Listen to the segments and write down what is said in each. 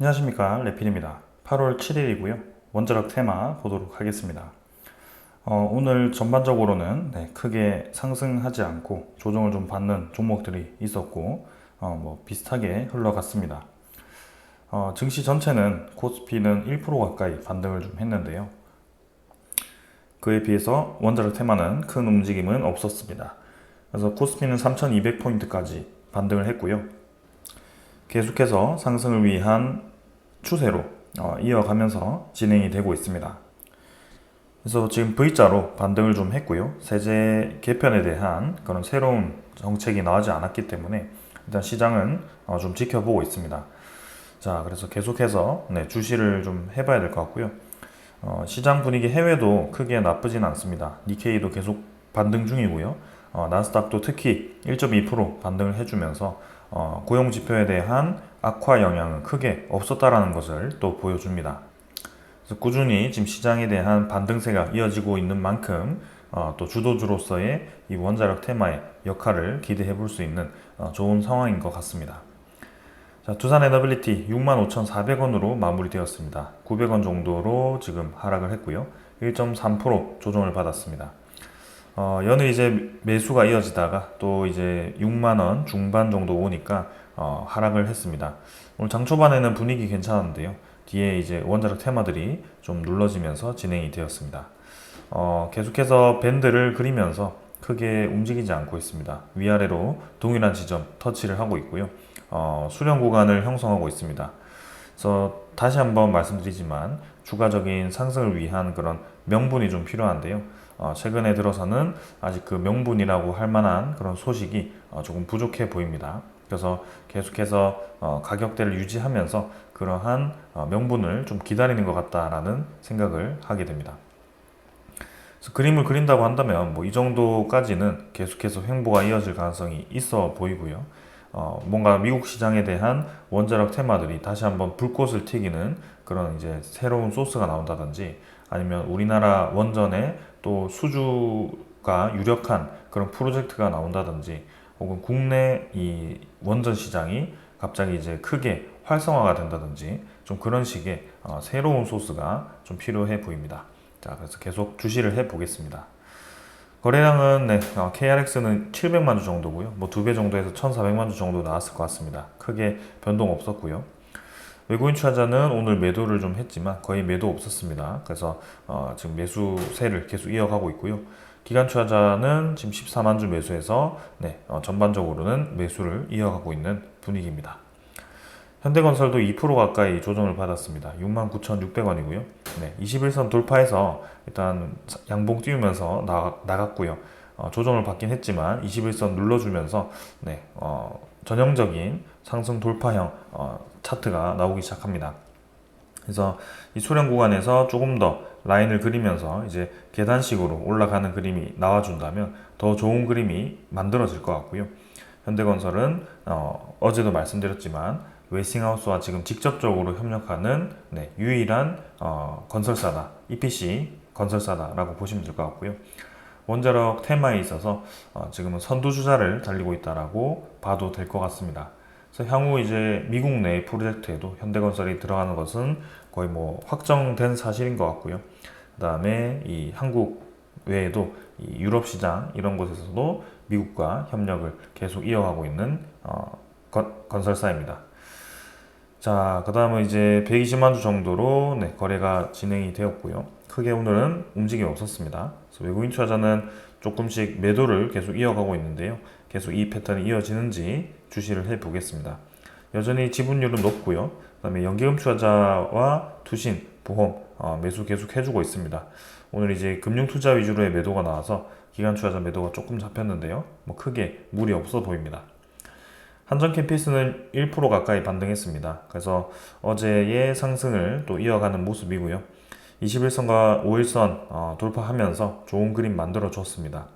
안녕하십니까. 레필입니다. 8월 7일이고요. 원자력 테마 보도록 하겠습니다. 어, 오늘 전반적으로는 네, 크게 상승하지 않고 조정을 좀 받는 종목들이 있었고 어, 뭐 비슷하게 흘러갔습니다. 어, 증시 전체는 코스피는 1% 가까이 반등을 좀 했는데요. 그에 비해서 원자력 테마는 큰 움직임은 없었습니다. 그래서 코스피는 3200포인트까지 반등을 했고요 계속해서 상승을 위한 추세로 어, 이어가면서 진행이 되고 있습니다. 그래서 지금 V자로 반등을 좀 했고요. 세제 개편에 대한 그런 새로운 정책이 나오지 않았기 때문에 일단 시장은 어, 좀 지켜보고 있습니다. 자, 그래서 계속해서 네, 주시를 좀 해봐야 될 것 같고요. 어, 시장 분위기 해외도 크게 나쁘진 않습니다. 니케이도 계속 반등 중이고요. 어, 나스닥도 특히 1.2% 반등을 해주면서 어, 고용 지표에 대한 악화 영향은 크게 없었다라는 것을 또 보여줍니다. 그래서 꾸준히 지금 시장에 대한 반등세가 이어지고 있는 만큼 어, 또 주도주로서의 이 원자력 테마의 역할을 기대해 볼 수 있는 어, 좋은 상황인 것 같습니다. 자, 두산 에너빌리티 65,400원으로 마무리되었습니다. 900원 정도로 지금 하락을 했고요. 1.3% 조정을 받았습니다. 어, 연일 이제 매수가 이어지다가 또 이제 6만원 중반 정도 오니까 어, 하락을 했습니다. 오늘 장 초반에는 분위기 괜찮았는데요. 뒤에 이제 원자력 테마들이 좀 눌러지면서 진행이 되었습니다. 어, 계속해서 밴드를 그리면서 크게 움직이지 않고 있습니다. 위아래로 동일한 지점 터치를 하고 있고요. 어, 수렴 구간을 형성하고 있습니다. 그래서 다시 한번 말씀드리지만 추가적인 상승을 위한 그런 명분이 좀 필요한데요. 어, 최근에 들어서는 아직 그 명분이라고 할 만한 그런 소식이 어, 조금 부족해 보입니다. 그래서 계속해서 어, 가격대를 유지하면서 그러한 어, 명분을 좀 기다리는 것 같다라는 생각을 하게 됩니다. 그림을 그린다고 한다면 뭐 이 정도까지는 계속해서 횡보가 이어질 가능성이 있어 보이고요. 어, 뭔가 미국 시장에 대한 원자력 테마들이 다시 한번 불꽃을 튀기는 그런 이제 새로운 소스가 나온다든지 아니면 우리나라 원전에 또 수주가 유력한 그런 프로젝트가 나온다든지 혹은 국내 이 원전 시장이 갑자기 이제 크게 활성화가 된다든지 좀 그런 식의 어, 새로운 소스가 좀 필요해 보입니다. 자, 그래서 계속 주시를 해 보겠습니다. 거래량은 네, 어, KRX는 700만 주 정도고요. 뭐 두 배 정도에서 1,400만 주 정도 나왔을 것 같습니다. 크게 변동 없었고요. 외국인 투자자는 오늘 매도를 좀 했지만 거의 매도 없었습니다. 그래서 어, 지금 매수세를 계속 이어가고 있고요. 기간 투자자는 지금 14만 주 매수해서 네, 어, 전반적으로는 매수를 이어가고 있는 분위기입니다. 현대건설도 2% 가까이 조정을 받았습니다. 69,600원이고요. 네, 21선 돌파해서 일단 양봉 띄우면서 나, 나갔고요. 어, 조정을 받긴 했지만 21선 눌러주면서 네, 어, 전형적인 상승 돌파형 어, 차트가 나오기 시작합니다. 그래서 이 소량 구간에서 조금 더 라인을 그리면서 이제 계단식으로 올라가는 그림이 나와준다면 더 좋은 그림이 만들어질 것 같고요. 현대건설은 어, 어제도 말씀드렸지만 웨싱하우스와 지금 직접적으로 협력하는 네, 유일한 어, 건설사다, EPC 건설사다라고 보시면 될 것 같고요. 원자력 테마에 있어서 어, 지금은 선두주자를 달리고 있다라고 봐도 될 것 같습니다. 그래서 향후 이제 미국 내 프로젝트에도 현대건설이 들어가는 것은 거의 뭐 확정된 사실인 것 같고요. 그 다음에 이 한국 외에도 이 유럽 시장 이런 곳에서도 미국과 협력을 계속 이어가고 있는 어, 건, 건설사입니다. 자, 그 다음은 이제 120만 주 정도로 네, 거래가 진행이 되었고요. 크게 오늘은 움직임이 없었습니다. 외국인 투자자는 조금씩 매도를 계속 이어가고 있는데요. 계속 이 패턴이 이어지는지 주시를 해 보겠습니다. 여전히 지분율은 높고요. 그다음에 연기금 투자자와 투신, 보험 어, 매수 계속 해주고 있습니다. 오늘 이제 금융 투자 위주로의 매도가 나와서 기관 투자자 매도가 조금 잡혔는데요. 뭐 크게 무리 없어 보입니다. 한전 캠피스는 1% 가까이 반등했습니다. 그래서 어제의 상승을 또 이어가는 모습이고요. 21선과 5일선 어, 돌파하면서 좋은 그림 만들어 줬습니다.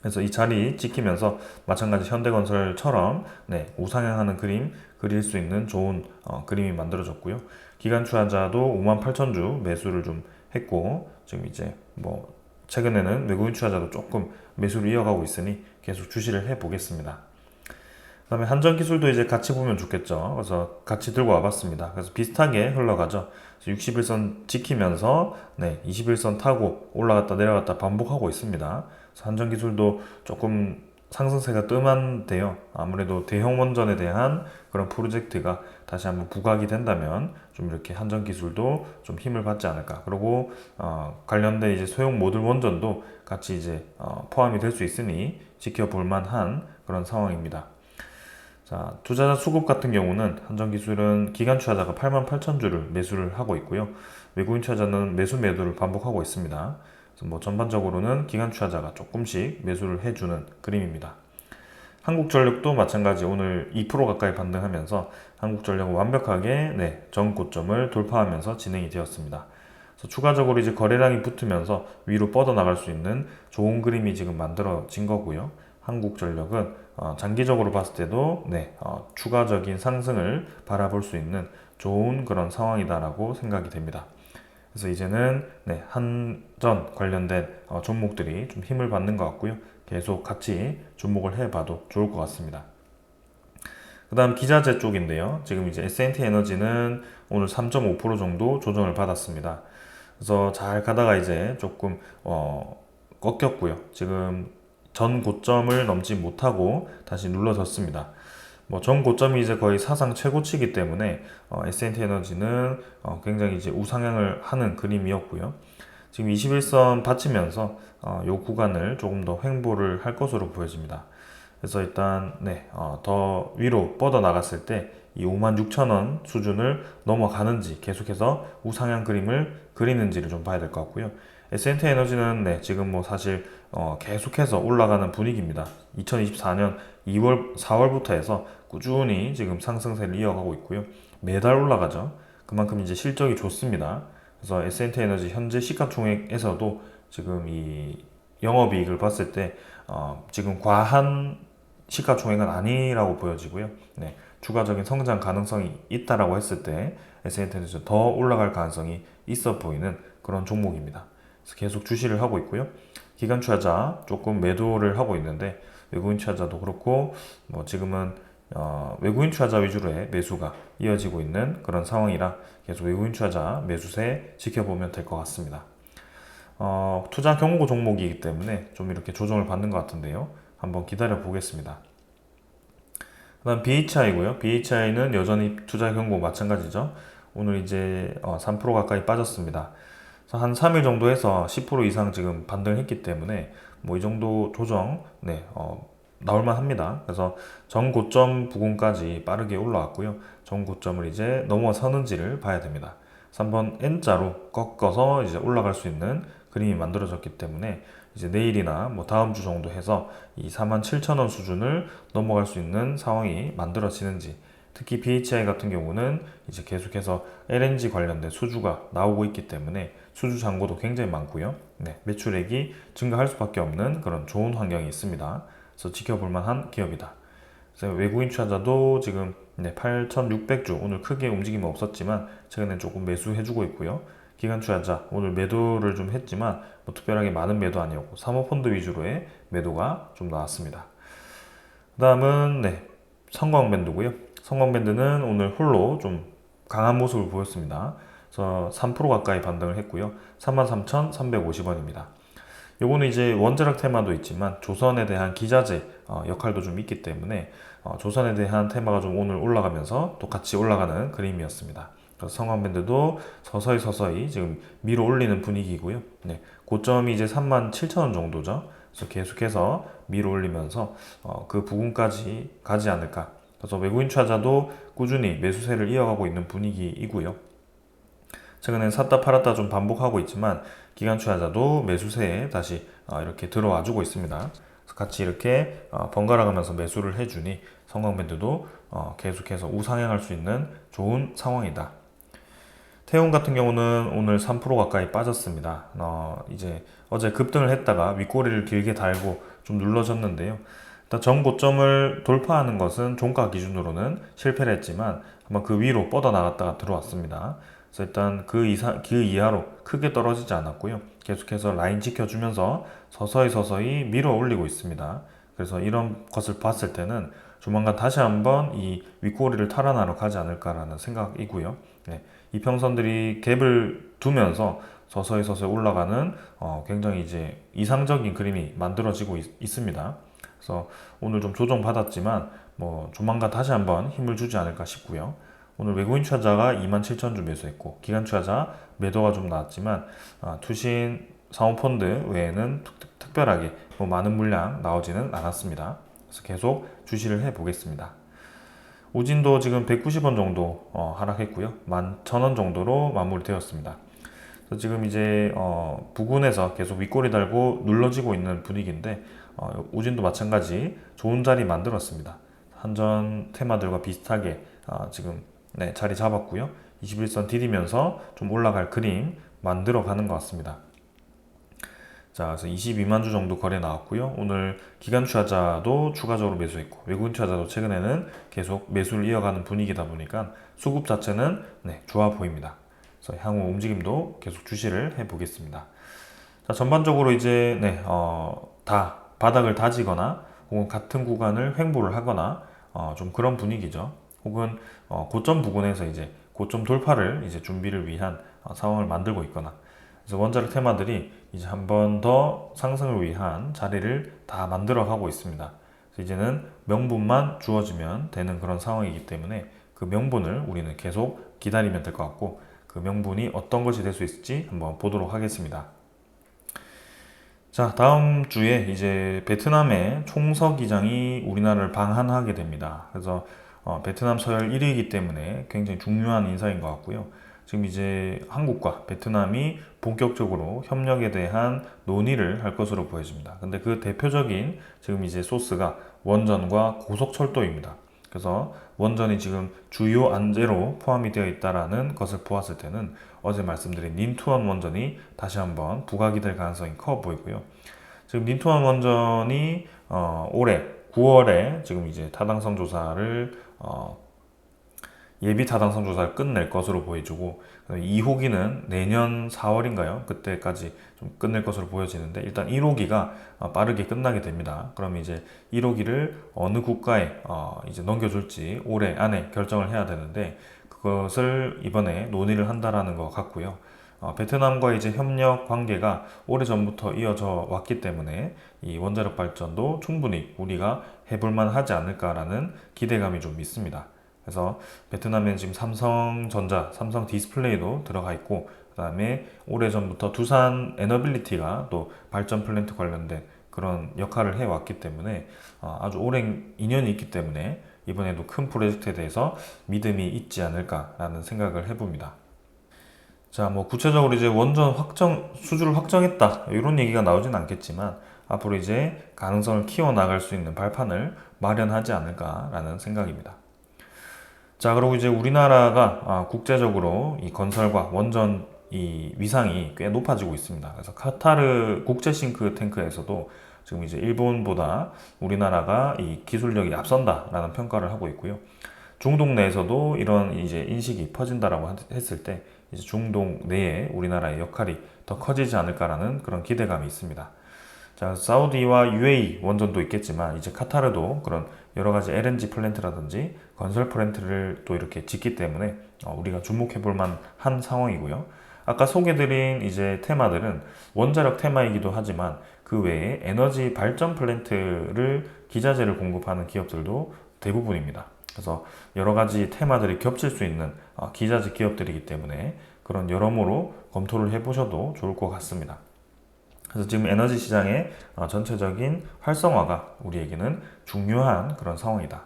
그래서 이 자리 지키면서 마찬가지 현대건설처럼 네, 우상향하는 그림 그릴 수 있는 좋은 어, 그림이 만들어졌고요. 기간 투자자도 5만 8천 주 매수를 좀 했고 지금 이제 뭐 최근에는 외국인 투자자도 조금 매수를 이어가고 있으니 계속 주시를 해 보겠습니다. 그다음에 한전 기술도 이제 같이 보면 좋겠죠. 그래서 같이 들고 와봤습니다. 그래서 비슷하게 흘러가죠. 61선 지키면서 네, 21선 타고 올라갔다 내려갔다 반복하고 있습니다. 한전 기술도 조금 상승세가 뜸한데요. 아무래도 대형 원전에 대한 그런 프로젝트가 다시 한번 부각이 된다면 좀 이렇게 한전 기술도 좀 힘을 받지 않을까. 그리고 어, 관련된 이제 소형 모듈 원전도 같이 이제 어, 포함이 될 수 있으니 지켜볼 만한 그런 상황입니다. 자, 투자자 수급 같은 경우는 한전기술은 기관 투자자가 8만 8천 주를 매수를 하고 있고요. 외국인 투자자는 매수 매도를 반복하고 있습니다. 그래서 뭐 전반적으로는 기관 투자자가 조금씩 매수를 해주는 그림입니다. 한국전력도 마찬가지 오늘 2% 가까이 반등하면서 한국전력은 완벽하게 네, 전 고점을 돌파하면서 진행이 되었습니다. 추가적으로 이제 거래량이 붙으면서 위로 뻗어나갈 수 있는 좋은 그림이 지금 만들어진 거고요. 한국전력은 어, 장기적으로 봤을 때도 네, 어, 추가적인 상승을 바라볼 수 있는 좋은 그런 상황이다라고 생각이 됩니다. 그래서 이제는 네, 한전 관련된 어, 종목들이 좀 힘을 받는 것 같고요. 계속 같이 주목을 해봐도 좋을 것 같습니다. 그 다음 기자재 쪽인데요. 지금 이제 S&T 에너지는 오늘 3.5% 정도 조정을 받았습니다. 그래서 잘 가다가 이제 조금 어, 꺾였고요. 지금 전 고점을 넘지 못하고 다시 눌러졌습니다. 뭐 전 고점이 이제 거의 사상 최고치이기 때문에 어, S&T 에너지는 어, 굉장히 이제 우상향을 하는 그림이었고요. 지금 21선 받치면서 어, 요 구간을 조금 더 횡보를 할 것으로 보여집니다. 그래서 일단 네, 어, 더 위로 뻗어 나갔을 때 이 56,000원 수준을 넘어가는지 계속해서 우상향 그림을 그리는지를 좀 봐야 될 것 같고요. S&T 에너지는 네, 지금 뭐 사실 어, 계속해서 올라가는 분위기입니다. 2024년 2월, 4월부터 해서 꾸준히 지금 상승세를 이어가고 있고요. 매달 올라가죠. 그만큼 이제 실적이 좋습니다. 그래서 S&T 에너지 현재 시가총액에서도 지금 이 영업이익을 봤을 때 어, 지금 과한 시가총액은 아니라고 보여지고요. 네, 추가적인 성장 가능성이 있다라고 했을 때 S&T 에너지 더 올라갈 가능성이 있어 보이는 그런 종목입니다. 계속 주시를 하고 있고요. 기관 투자자 조금 매도를 하고 있는데 외국인 투자자도 그렇고 뭐 지금은 어, 외국인 투자자 위주로의 매수가 이어지고 있는 그런 상황이라 계속 외국인 투자자 매수세 지켜보면 될 것 같습니다. 어, 투자 경고 종목이기 때문에 좀 이렇게 조정을 받는 것 같은데요. 한번 기다려 보겠습니다. 그 다음 BHI고요. BHI는 여전히 투자 경고 마찬가지죠. 오늘 이제 어, 3% 가까이 빠졌습니다. 한 3일 정도 해서 10% 이상 지금 반등을 했기 때문에 뭐 이 정도 조정 네, 어, 나올만 합니다. 그래서 전 고점 부근까지 빠르게 올라왔고요. 전 고점을 이제 넘어서는지를 봐야 됩니다. 3번 N자로 꺾어서 이제 올라갈 수 있는 그림이 만들어졌기 때문에 이제 내일이나 뭐 다음 주 정도 해서 이 47,000원 수준을 넘어갈 수 있는 상황이 만들어지는지 특히 BHI 같은 경우는 이제 계속해서 LNG 관련된 수주가 나오고 있기 때문에 수주 잔고도 굉장히 많고요. 네, 매출액이 증가할 수밖에 없는 그런 좋은 환경이 있습니다. 그래서 지켜볼 만한 기업이다. 그래서 외국인 투자자도 지금 네, 8,600주 오늘 크게 움직임은 없었지만 최근에 조금 매수해주고 있고요. 기관 투자자 오늘 매도를 좀 했지만 뭐 특별하게 많은 매도 아니었고 사모펀드 위주로의 매도가 좀 나왔습니다. 그 다음은 네, 성광밴드고요. 성광밴드는 오늘 홀로 좀 강한 모습을 보였습니다. 그래서 3% 가까이 반등을 했고요. 33,350원입니다. 요거는 이제 원자력 테마도 있지만 조선에 대한 기자재 어, 역할도 좀 있기 때문에 어, 조선에 대한 테마가 좀 오늘 올라가면서 또 같이 올라가는 그림이었습니다. 그래서 성황밴드도 서서히 서서히 지금 밀어 올리는 분위기고요. 네, 고점이 이제 37,000원 정도죠. 그래서 계속해서 밀어 올리면서 어, 그 부분까지 가지 않을까. 그래서 외국인 투자자도 꾸준히 매수세를 이어가고 있는 분위기이고요. 최근엔 샀다 팔았다 좀 반복하고 있지만 기관 투자자도 매수세에 다시 어, 이렇게 들어와 주고 있습니다. 같이 이렇게 어, 번갈아 가면서 매수를 해주니 성광밴드도 어, 계속해서 우상향할 수 있는 좋은 상황이다. 태용 같은 경우는 오늘 3% 가까이 빠졌습니다. 어, 이제 어제 급등을 했다가 윗꼬리를 길게 달고 좀 눌러졌는데요. 전 고점을 돌파하는 것은 종가 기준으로는 실패를 했지만 아마 그 위로 뻗어 나갔다가 들어왔습니다. 그래서 일단 그 이상 그 이하로 크게 떨어지지 않았고요. 계속해서 라인 지켜주면서 서서히 서서히 밀어 올리고 있습니다. 그래서 이런 것을 봤을 때는 조만간 다시 한번 이 윗꼬리를 탈환하러 가지 않을까라는 생각이고요. 네, 이 평선들이 갭을 두면서 서서히 서서히 올라가는 어, 굉장히 이제 이상적인 그림이 만들어지고 있, 습니다 그래서 오늘 좀 조정 받았지만 뭐 조만간 다시 한번 힘을 주지 않을까 싶고요. 오늘 외국인 투자자가 27,000주 매수했고 기관 투자자 매도가 좀 나왔지만 아, 투신 사모펀드 외에는 특, 특별하게 뭐 많은 물량 나오지는 않았습니다. 그래서 계속 주시를 해 보겠습니다. 우진도 지금 190원 정도 어, 하락했고요. 11,000원 정도로 마무리되었습니다. 지금 이제 어, 부근에서 계속 윗꼬리 달고 눌러지고 있는 분위기인데 어, 우진도 마찬가지 좋은 자리 만들었습니다. 한전 테마들과 비슷하게 아, 지금 네, 자리 잡았고요. 21선 디디면서 좀 올라갈 그림 만들어 가는 것 같습니다. 자, 그래서 22만 주 정도 거래 나왔고요. 오늘 기관 투자자도 추가적으로 매수했고 외국인 투자자도 최근에는 계속 매수를 이어가는 분위기다 보니까 수급 자체는 네, 좋아 보입니다. 그래서 향후 움직임도 계속 주시를 해 보겠습니다. 자, 전반적으로 이제 네, 어, 다 바닥을 다지거나 혹은 같은 구간을 횡보를 하거나 어, 좀 그런 분위기죠. 혹은 어, 고점 부근에서 이제 고점 돌파를 이제 준비를 위한 어, 상황을 만들고 있거나 그래서 원자력 테마들이 이제 한 번 더 상승을 위한 자리를 다 만들어 가고 있습니다. 이제는 명분만 주어지면 되는 그런 상황이기 때문에 그 명분을 우리는 계속 기다리면 될 것 같고 그 명분이 어떤 것이 될 수 있을지 한번 보도록 하겠습니다. 자, 다음 주에 이제 베트남의 총서기장이 우리나라를 방한하게 됩니다. 그래서 어, 베트남 서열 1위이기 때문에 굉장히 중요한 인사인 것 같고요. 지금 이제 한국과 베트남이 본격적으로 협력에 대한 논의를 할 것으로 보여집니다. 근데 그 대표적인 지금 이제 소스가 원전과 고속철도입니다. 그래서 원전이 지금 주요 안제로 포함이 되어 있다라는 것을 보았을 때는 어제 말씀드린 닌투원 원전이 다시 한번 부각이 될 가능성이 커 보이고요. 지금 닌투원 원전이 어, 올해 9월에 지금 이제 타당성 조사를 어, 예비 타당성 조사를 끝낼 것으로 보여지고 2호기는 내년 4월인가요? 그때까지 좀 끝낼 것으로 보여지는데 일단 1호기가 어, 빠르게 끝나게 됩니다. 그럼 이제 1호기를 어느 국가에 어, 이제 넘겨줄지 올해 안에 결정을 해야 되는데 그것을 이번에 논의를 한다라는 것 같고요. 어, 베트남과 이제 협력 관계가 오래 전부터 이어져 왔기 때문에 이 원자력 발전도 충분히 우리가 해볼만 하지 않을까라는 기대감이 좀 있습니다. 그래서 베트남에는 지금 삼성전자, 삼성 디스플레이도 들어가 있고 그 다음에 오래 전부터 두산 에너빌리티가 또 발전 플랜트 관련된 그런 역할을 해왔기 때문에 어, 아주 오랜 인연이 있기 때문에 이번에도 큰 프로젝트에 대해서 믿음이 있지 않을까라는 생각을 해봅니다. 자, 뭐 구체적으로 이제 원전 확정 수주를 확정했다 이런 얘기가 나오진 않겠지만 앞으로 이제 가능성을 키워 나갈 수 있는 발판을 마련하지 않을까라는 생각입니다. 자, 그리고 이제 우리나라가 아, 국제적으로 이 건설과 원전 이 위상이 꽤 높아지고 있습니다. 그래서 카타르 국제 싱크탱크에서도 지금 이제 일본보다 우리나라가 이 기술력이 앞선다라는 평가를 하고 있고요. 중동 내에서도 이런 이제 인식이 퍼진다라고 했을 때 이제 중동 내에 우리나라의 역할이 더 커지지 않을까라는 그런 기대감이 있습니다. 자, 사우디와 UAE 원전도 있겠지만 이제 카타르도 그런 여러 가지 LNG 플랜트라든지 건설 플랜트를 또 이렇게 짓기 때문에 어, 우리가 주목해 볼 만한 상황이고요. 아까 소개드린 이제 테마들은 원자력 테마이기도 하지만 그 외에 에너지 발전 플랜트를 기자재를 공급하는 기업들도 대부분입니다. 그래서 여러 가지 테마들이 겹칠 수 있는 어, 기자재 기업들이기 때문에 그런 여러모로 검토를 해보셔도 좋을 것 같습니다. 그래서 지금 에너지 시장의 어, 전체적인 활성화가 우리에게는 중요한 그런 상황이다.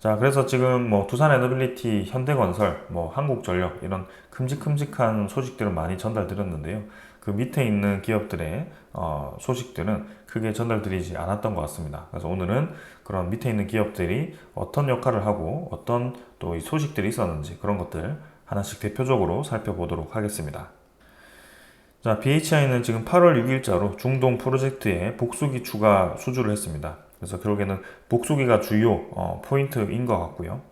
자, 그래서 지금 뭐 두산 에너빌리티, 현대건설, 뭐 한국전력 이런 큼직큼직한 소식들을 많이 전달드렸는데요. 그 밑에 있는 기업들의 어, 소식들은 크게 전달드리지 않았던 것 같습니다. 그래서 오늘은 그런 밑에 있는 기업들이 어떤 역할을 하고 어떤 또이 소식들이 있었는지 그런 것들 하나씩 대표적으로 살펴보도록 하겠습니다. 자, BHI는 지금 8월 6일자로 중동 프로젝트에 복수기 추가 수주를 했습니다. 그래서 결국에는 복수기가 주요 어, 포인트인 것 같고요.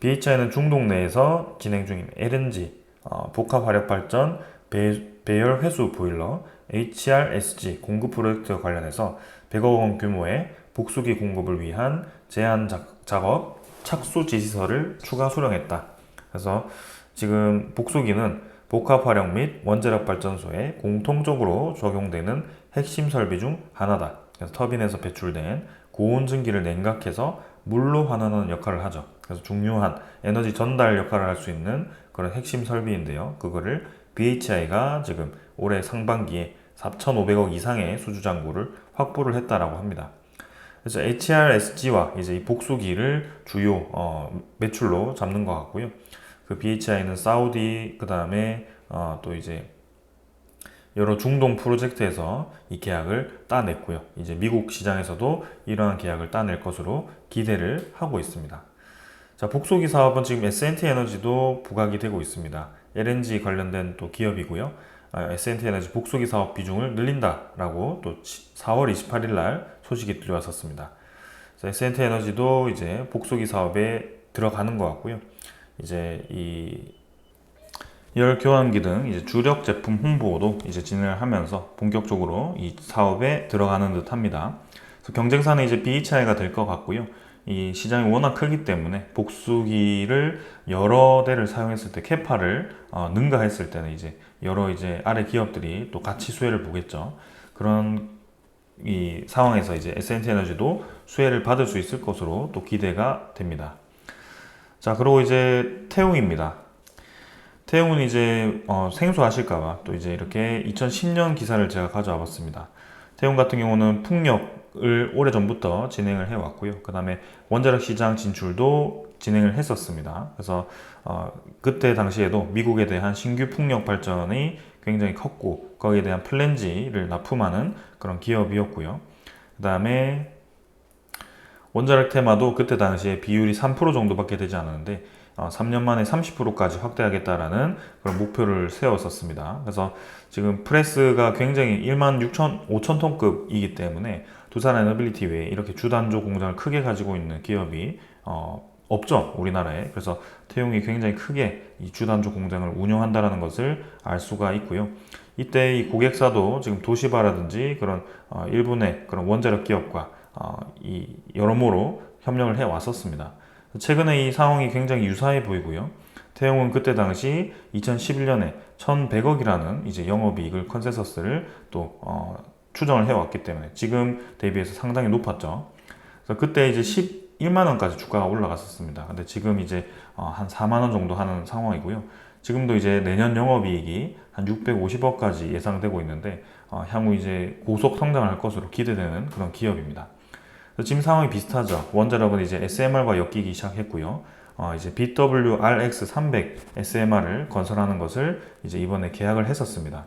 BHI는 중동 내에서 진행 중인 LNG, 어, 복합 화력 발전, 배, 배열 회수 보일러, HRSG 공급 프로젝트와 관련해서 100억 원 규모의 복수기 공급을 위한 제한 작- 작업 착수 지시서를 추가 수령했다. 그래서 지금 복수기는 복합 활용 및 원자력 발전소에 공통적으로 적용되는 핵심 설비 중 하나다. 그래서 터빈에서 배출된 고온 증기를 냉각해서 물로 환원하는 역할을 하죠. 그래서 중요한 에너지 전달 역할을 할 수 있는 그런 핵심 설비인데요. 그거를 BHI가 지금 올해 상반기에 4,500억 이상의 수주 잔고를 확보를 했다라고 합니다. 그래서 HRSG와 이제 이 복수기를 주요 어, 매출로 잡는 것 같고요. 그 BHI는 사우디 그 다음에 어, 또 이제 여러 중동 프로젝트에서 이 계약을 따냈고요. 이제 미국 시장에서도 이러한 계약을 따낼 것으로 기대를 하고 있습니다. 자, 복소기 사업은 지금 S&T 에너지도 부각이 되고 있습니다. LNG 관련된 또 기업이고요. 아, S&T 에너지 복소기 사업 비중을 늘린다라고 또 4월 28일 날 소식이 들어왔었습니다. S&T 에너지도 이제 복소기 사업에 들어가는 것 같고요. 이제 이 열 교환기 등 이제 주력 제품 홍보도 이제 진행을 하면서 본격적으로 이 사업에 들어가는 듯 합니다. 그래서 경쟁사는 이제 BHI가 될 것 같고요. 이 시장이 워낙 크기 때문에 복수기를 여러 대를 사용했을 때 캐파를 어, 능가했을 때는 이제 여러 이제 아래 기업들이 또 같이 수혜를 보겠죠. 그런 이 상황에서 이제 S&T 에너지도 수혜를 받을 수 있을 것으로 또 기대가 됩니다. 자, 그리고 이제 태웅입니다. 태웅은 이제 어, 생소하실까봐 또 이제 이렇게 2010년 기사를 제가 가져와 봤습니다. 태웅 같은 경우는 풍력을 오래 전부터 진행을 해왔고요. 그 다음에 원자력 시장 진출도 진행을 했었습니다. 그래서 어, 그때 당시에도 미국에 대한 신규 풍력 발전이 굉장히 컸고 거기에 대한 플랜지를 납품하는 그런 기업이었고요. 그 다음에 원자력 테마도 그때 당시에 비율이 3% 정도밖에 되지 않았는데 어, 3년 만에 30%까지 확대하겠다라는 그런 목표를 세웠었습니다. 그래서 지금 프레스가 굉장히 1만 6천, 5천 톤급이기 때문에 두산 에너빌리티 외에 이렇게 주단조 공장을 크게 가지고 있는 기업이 어, 없죠 우리나라에. 그래서 태용이 굉장히 크게 이 주단조 공장을 운영한다라는 것을 알 수가 있고요. 이때 이 고객사도 지금 도시바라든지 그런 어, 일본의 그런 원자력 기업과 어, 이 여러모로 협력을 해 왔었습니다 최근에 이 상황이 굉장히 유사해 보이고요 태용은 그때 당시 2011년에 1,100억이라는 이제 영업이익을 컨센서스를 또 어, 추정을 해왔기 때문에 지금 대비해서 상당히 높았죠. 그래서 그때 이제 11만 원까지 주가가 올라갔었습니다. 근데 지금 이제 어, 한 4만 원 정도 하는 상황이고요. 지금도 이제 내년 영업이익이 한 650억까지 예상되고 있는데 어, 향후 이제 고속 성장을 할 것으로 기대되는 그런 기업입니다. 지금 상황이 비슷하죠. 원자력은 이제 SMR과 엮이기 시작했고요. 어, 이제 BWRX300 SMR을 건설하는 것을 이제 이번에 계약을 했었습니다.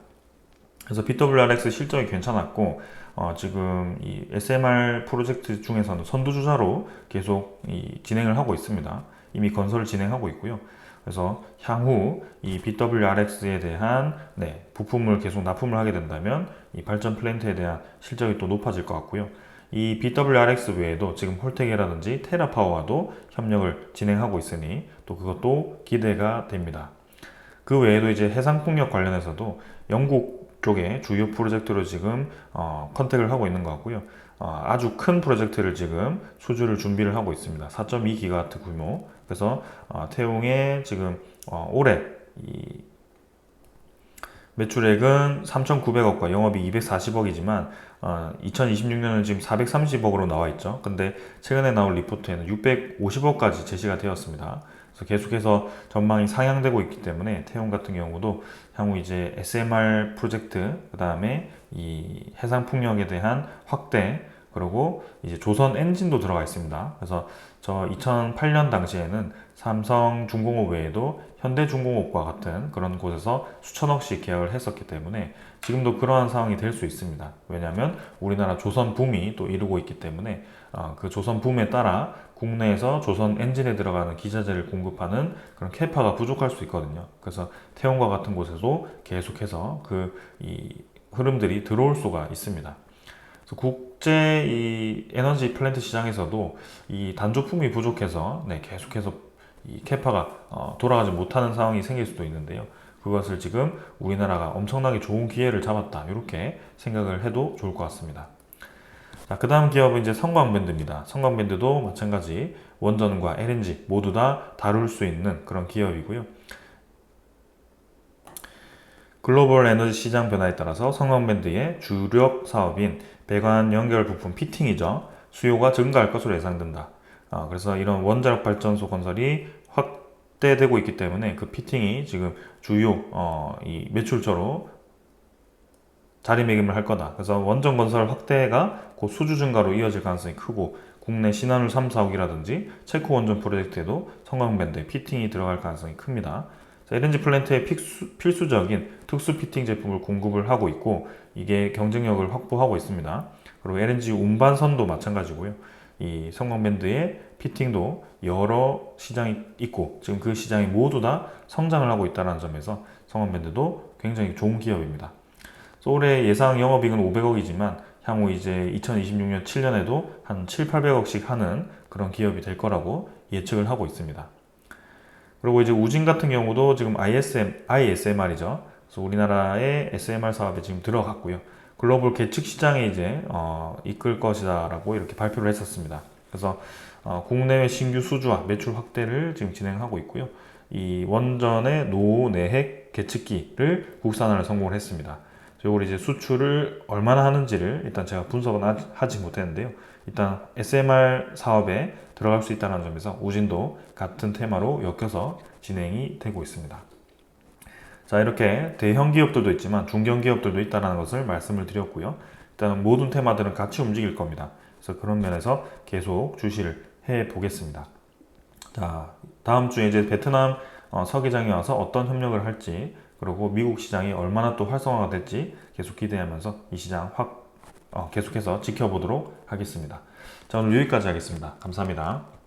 그래서 BWRX 실적이 괜찮았고 어, 지금 이 SMR 프로젝트 중에서는 선두주자로 계속 이 진행을 하고 있습니다. 이미 건설을 진행하고 있고요. 그래서 향후 이 BWRX에 대한 네, 부품을 계속 납품을 하게 된다면 이 발전 플랜트에 대한 실적이 또 높아질 것 같고요. 이 BWRX 외에도 지금 홀텍이라든지 테라파워와도 협력을 진행하고 있으니 또 그것도 기대가 됩니다. 그 외에도 이제 해상풍력 관련해서도 영국 쪽에 주요 프로젝트로 지금 어, 컨택을 하고 있는 것 같고요. 어, 아주 큰 프로젝트를 지금 수주를 준비를 하고 있습니다. 4.2기가와트 규모. 그래서 어, 태웅의 지금 어, 올해 이 매출액은 3,900억과 영업이 240억이지만 어, 2026년은 지금 430억으로 나와 있죠. 근데 최근에 나온 리포트에는 650억까지 제시가 되었습니다. 그래서 계속해서 전망이 상향되고 있기 때문에 태용 같은 경우도 향후 이제 SMR 프로젝트 그 다음에 이 해상 풍력에 대한 확대 그리고 이제 조선 엔진도 들어가 있습니다. 그래서 저 2008년 당시에는 삼성 중공업 외에도 현대 중공업과 같은 그런 곳에서 수천억씩 계약을 했었기 때문에 지금도 그러한 상황이 될 수 있습니다. 왜냐하면 우리나라 조선 붐이 또 이루고 있기 때문에 어, 그 조선 붐에 따라 국내에서 조선 엔진에 들어가는 기자재를 공급하는 그런 캐파가 부족할 수 있거든요. 그래서 태용과 같은 곳에도 계속해서 그이 흐름들이 들어올 수가 있습니다. 국제 이 에너지 플랜트 시장에서도 이 단조품이 부족해서 네, 계속해서 이 캐파가 어, 돌아가지 못하는 상황이 생길 수도 있는데요. 그것을 지금 우리나라가 엄청나게 좋은 기회를 잡았다. 이렇게 생각을 해도 좋을 것 같습니다. 자, 그 다음 기업은 이제 성광밴드입니다. 성광밴드도 마찬가지 원전과 LNG 모두 다 다룰 수 있는 그런 기업이고요. 글로벌 에너지 시장 변화에 따라서 성광밴드의 주력 사업인 배관 연결 부품 피팅이죠. 수요가 증가할 것으로 예상된다. 아, 그래서 이런 원자력 발전소 건설이 확대되고 있기 때문에 그 피팅이 지금 주요 어, 이 매출처로 자리매김을 할 거다. 그래서 원전 건설 확대가 곧 수주 증가로 이어질 가능성이 크고 국내 신한울 3, 4호기라든지 체코 원전 프로젝트에도 성광밴드 피팅이 들어갈 가능성이 큽니다. 자, LNG 플랜트에 필수, 필수적인 특수 피팅 제품을 공급을 하고 있고 이게 경쟁력을 확보하고 있습니다. 그리고 LNG 운반선도 마찬가지고요. 이 성광밴드의 피팅도 여러 시장이 있고 지금 그 시장이 모두 다 성장을 하고 있다는 점에서 성광밴드도 굉장히 좋은 기업입니다. 올해 예상 영업이익은 500억이지만 향후 이제 2026년 7년에도 한 7, 800억씩 하는 그런 기업이 될 거라고 예측을 하고 있습니다. 그리고 이제 우진 같은 경우도 지금 ISM, ISMR이죠. 그래서 우리나라의 SMR 사업에 지금 들어갔고요. 글로벌 계측 시장에 이제 어, 이끌 것이다라고 이렇게 발표를 했었습니다. 그래서 어, 국내외 신규 수주와 매출 확대를 지금 진행하고 있고요. 이 원전의 노내핵 계측기를 국산화를 성공을 했습니다. 이걸 이제 수출을 얼마나 하는지를 일단 제가 분석은 하- 하지 못했는데요. 일단 SMR 사업에 들어갈 수 있다는 점에서 우진도 같은 테마로 엮여서 진행이 되고 있습니다. 자 이렇게 대형 기업들도 있지만 중견 기업들도 있다는 것을 말씀을 드렸고요. 일단 모든 테마들은 같이 움직일 겁니다. 그래서 그런 면에서 계속 주시를 해 보겠습니다. 자 다음 주에 이제 베트남 어, 서기장이 와서 어떤 협력을 할지 그리고 미국 시장이 얼마나 또 활성화가 될지 계속 기대하면서 이 시장 확 어, 계속해서 지켜보도록 하겠습니다. 자 오늘 여기까지 하겠습니다. 감사합니다.